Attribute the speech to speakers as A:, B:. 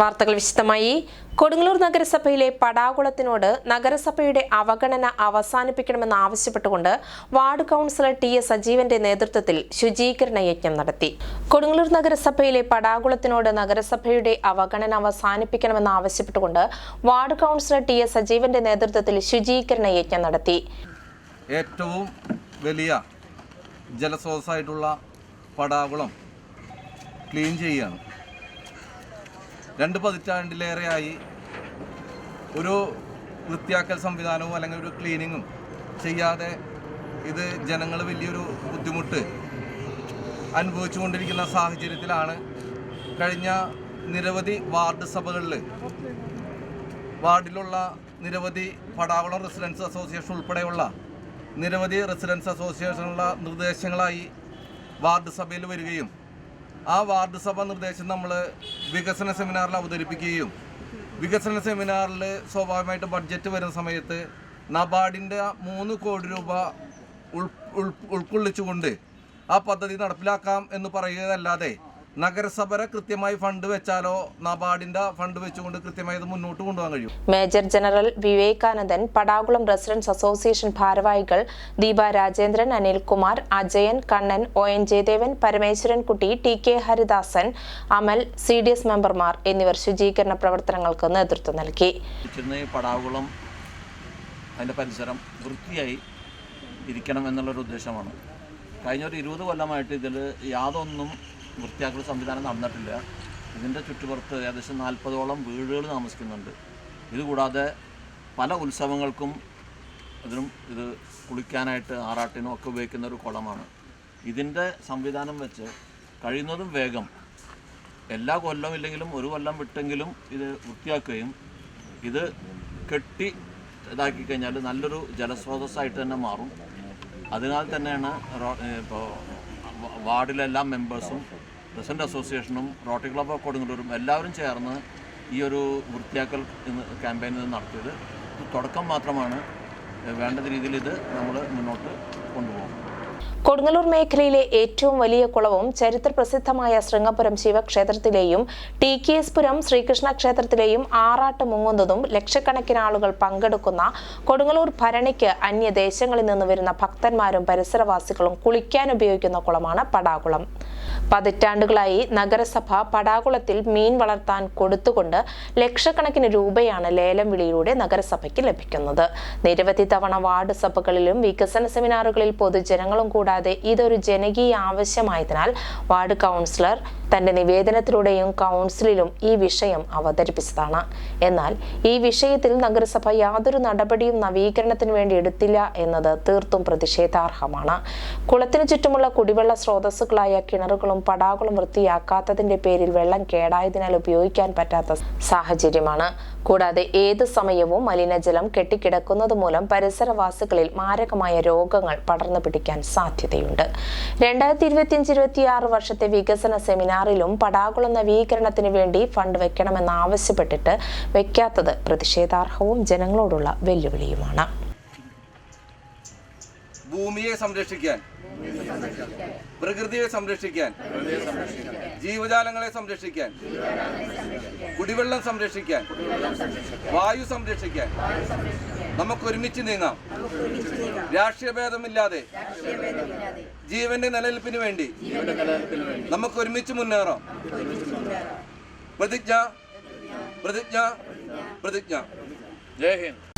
A: വാർത്തകൾ വിശദമായി. കൊടുങ്ങല്ലൂർ നഗരസഭയിലെ പടാകുളത്തിനോട് നഗരസഭയുടെ അവഗണന അവസാനിപ്പിക്കണമെന്ന് ആവശ്യപ്പെട്ടുകൊണ്ട് വാർഡ് കൗൺസിലർ ടി എസ് സജീവന്റെ നേതൃത്വത്തിൽ ശുചീകരണ യജ്ഞം നടത്തി. കൊടുങ്ങല്ലൂർ നഗരസഭയിലെ പടാകുളത്തിനോട് നഗരസഭയുടെ അവഗണന അവസാനിപ്പിക്കണമെന്ന് ആവശ്യപ്പെട്ടുകൊണ്ട് വാർഡ് കൗൺസിലർ ടി എസ് സജീവന്റെ നേതൃത്വത്തിൽ ശുചീകരണ യജ്ഞം നടത്തി.
B: ഏറ്റവും വലിയ ജലസ്രോതസ്സായിട്ടുള്ള പടാകുളം ക്ലീൻ ചെയ്യുകയാണ്. രണ്ട് പതിറ്റാണ്ടിലേറെയായി ഒരു വൃത്തിയാക്കൽ സംവിധാനവും അല്ലെങ്കിൽ ഒരു ക്ലീനിങ്ങും ചെയ്യാതെ ഇത് ജനങ്ങൾ വലിയൊരു ബുദ്ധിമുട്ട് അനുഭവിച്ചുകൊണ്ടിരിക്കുന്ന സാഹചര്യത്തിലാണ് കഴിഞ്ഞ നിരവധി വാർഡ് സഭകളിൽ വാർഡിലുള്ള നിരവധി പടാവളം റെസിഡൻസ് അസോസിയേഷൻ ഉൾപ്പെടെയുള്ള നിരവധി റെസിഡൻസ് അസോസിയേഷനുള്ള നിർദ്ദേശങ്ങളായി വാർഡ് സഭയിൽ വരികയും ആ വാർഡ് സഭ നിർദ്ദേശം നമ്മൾ വികസന സെമിനാറിൽ അവതരിപ്പിക്കുകയും വികസന സെമിനാറിൽ സ്വാഭാവികമായിട്ട് ബഡ്ജറ്റ് വരുന്ന സമയത്ത് നബാർഡിന്റെ മൂന്ന് കോടി രൂപ ഉൾ ഉൾ- ഉൾക്കൊള്ളിച്ചുകൊണ്ട് ആ പദ്ധതി നടപ്പിലാക്കാം എന്ന് പറയുകയല്ലാതെ നഗരസഭ കൃത്യമായി ഫണ്ട് വെച്ചാലോ നബാർഡിന്റെ ഫണ്ട് വെച്ചുകൊണ്ട് കൃത്യമായി ഇത് മുന്നോട്ട് കൊണ്ടുപോകാൻ കഴിയും?
A: Major general Vivekanandan Padakulam residents association ഭാരവാഹികൾ Deepa Rajendran Anilkumar Ajayan Kannan O N Jayadevan Parameswarankutty T K Haridasan Amal C D S മെമ്പർമാർ എന്നിവർ ശുചീകരണ പ്രവർത്തനങ്ങൾക്ക് നേതൃത്വം നൽകി.
C: പടാകുളം അതിന്റെ പരിസരം വൃത്തിയായി ഇരിക്കണം എന്നുള്ളൊരു ഉദ്ദേശമാണ്. കഴിഞ്ഞ ഒരു ഇരുപത് കൊല്ലമായിട്ട് ഇതിൽ യാതൊന്നും വൃത്തിയാക്കൽ സംവിധാനം നടന്നിട്ടില്ല. ഇതിന്റെ ചുറ്റുപുറത്ത് ഏകദേശം നാൽപ്പതോളം വീടുകൾ താമസിക്കുന്നുണ്ട്. ഇതുകൂടാതെ പല ഉത്സവങ്ങൾക്കും അതിനും ഇത് കുളിക്കാനായിട്ട് ആറാട്ടിനും ഒക്കെ ഉപയോഗിക്കുന്ന ഒരു കുളമാണ്. ഇതിന്റെ സംവിധാനം വെച്ച് കഴിയുന്നതും വേഗം എല്ലാ കൊല്ലവും ഇല്ലെങ്കിലും ഒരു കൊല്ലം വിട്ടെങ്കിലും ഇത് വൃത്തിയാക്കുകയും ഇത് കെട്ടി ഇതാക്കി കഴിഞ്ഞാൽ നല്ലൊരു ജലസ്രോതസ്സായിട്ട് തന്നെ മാറും. അതിനാൽ തന്നെയാണ് ഇപ്പോൾ വ- വാർഡിലെ എല്ലാ മെമ്പേഴ്സും പ്രസിഡന്റ് അസോസിയേഷനും റോട്ടറി ക്ലബ് ഓഫ് കൊടുങ്ങല്ലൂരും എല്ലാവരും ചേർന്ന് ഈ ഒരു വൃത്തിയാക്കൽ ക്യാമ്പയിൻ നടത്തിയത്. തുടക്കം മാത്രമാണ്. വേണ്ട രീതിയിൽ ഇത് നമ്മൾ മുന്നോട്ട് കൊണ്ടുപോകും.
A: കൊടുങ്ങല്ലൂർ മേഖലയിലെ ഏറ്റവും വലിയ കുളവും ചരിത്ര പ്രസിദ്ധമായ Sringapuram ശിവക്ഷേത്രത്തിലെയും T K S Puram Sreekrishna ക്ഷേത്രത്തിലെയും ആറാട്ട് മുങ്ങുന്നതും ലക്ഷക്കണക്കിന് ആളുകൾ പങ്കെടുക്കുന്ന കൊടുങ്ങല്ലൂർ ഭരണിക്ക് അന്യദേശങ്ങളിൽ നിന്ന് വരുന്ന ഭക്തന്മാരും പരിസരവാസികളും കുളിക്കാൻ ഉപയോഗിക്കുന്ന കുളമാണ് പടാകുളം. പതിറ്റാണ്ടുകളായി നഗരസഭ പടാകുളത്തിൽ മീൻ വളർത്താൻ കൊടുത്തുകൊണ്ട് ലക്ഷക്കണക്കിന് രൂപയാണ് ലേലം വിളിയിലൂടെ നഗരസഭയ്ക്ക് ലഭിക്കുന്നത്. നിരവധി തവണ വാർഡ് സഭകളിലും വികസന സെമിനാറുകളിൽ പൊതുജനങ്ങളും കൂടാതെ ഇതൊരു ജനകീയ ആവശ്യമായതിനാൽ വാർഡ് കൗൺസിലർ തന്റെ നിവേദനത്തിലൂടെയും കൗൺസിലിലും ഈ വിഷയം അവതരിപ്പിച്ചതാണ്. എന്നാൽ ഈ വിഷയത്തിൽ നഗരസഭ യാതൊരു നടപടിയും നവീകരണത്തിന് വേണ്ടി എടുത്തില്ല എന്നത് തീർത്തും പ്രതിഷേധാർഹമാണ്. കുളത്തിനു ചുറ്റുമുള്ള കുടിവെള്ള സ്രോതസ്സുകളായ കിണറുകളും പടാകളും വൃത്തിയാക്കാത്തതിന്റെ പേരിൽ വെള്ളം കേടായതിനാൽ ഉപയോഗിക്കാൻ പറ്റാത്ത സാഹചര്യമാണ്. കൂടാതെ ഏത് സമയവും മലിനജലം കെട്ടിക്കിടക്കുന്നത് മൂലം പരിസരവാസികളിൽ മാരകമായ രോഗങ്ങൾ പടർന്നു പിടിക്കാൻ സാധ്യതയുണ്ട് രണ്ടായിരത്തി ഇരുപത്തിയഞ്ച് ഇരുപത്തിയാറ് വർഷത്തെ വികസന സെമിനാറിലും പടാകുളം നവീകരണത്തിന് വേണ്ടി ഫണ്ട് വെക്കണമെന്ന് ആവശ്യപ്പെട്ടിട്ട് വെക്കാത്തത് പ്രതിഷേധാർഹവും ജനങ്ങളോടുള്ള വെല്ലുവിളിയുമാണ്.
B: ഭൂമിയെ സംരക്ഷിക്കാൻ പ്രകൃതിയെ സംരക്ഷിക്കാൻ ജീവജാലങ്ങളെ സംരക്ഷിക്കാൻ കുടിവെള്ളം സംരക്ഷിക്കാൻ വായു സംരക്ഷിക്കാൻ നമുക്ക് ഒരുമിച്ച് നീങ്ങാം. രാഷ്ട്രീയഭേദമില്ലാതെ ജീവന്റെ നിലനിൽപ്പിന് വേണ്ടി നമുക്ക് ഒരുമിച്ച് മുന്നേറാം. പ്രതിജ്ഞ പ്രതിജ്ഞ. പ്രതിജ്ഞ.
C: ജയ് ഹിന്ദ്.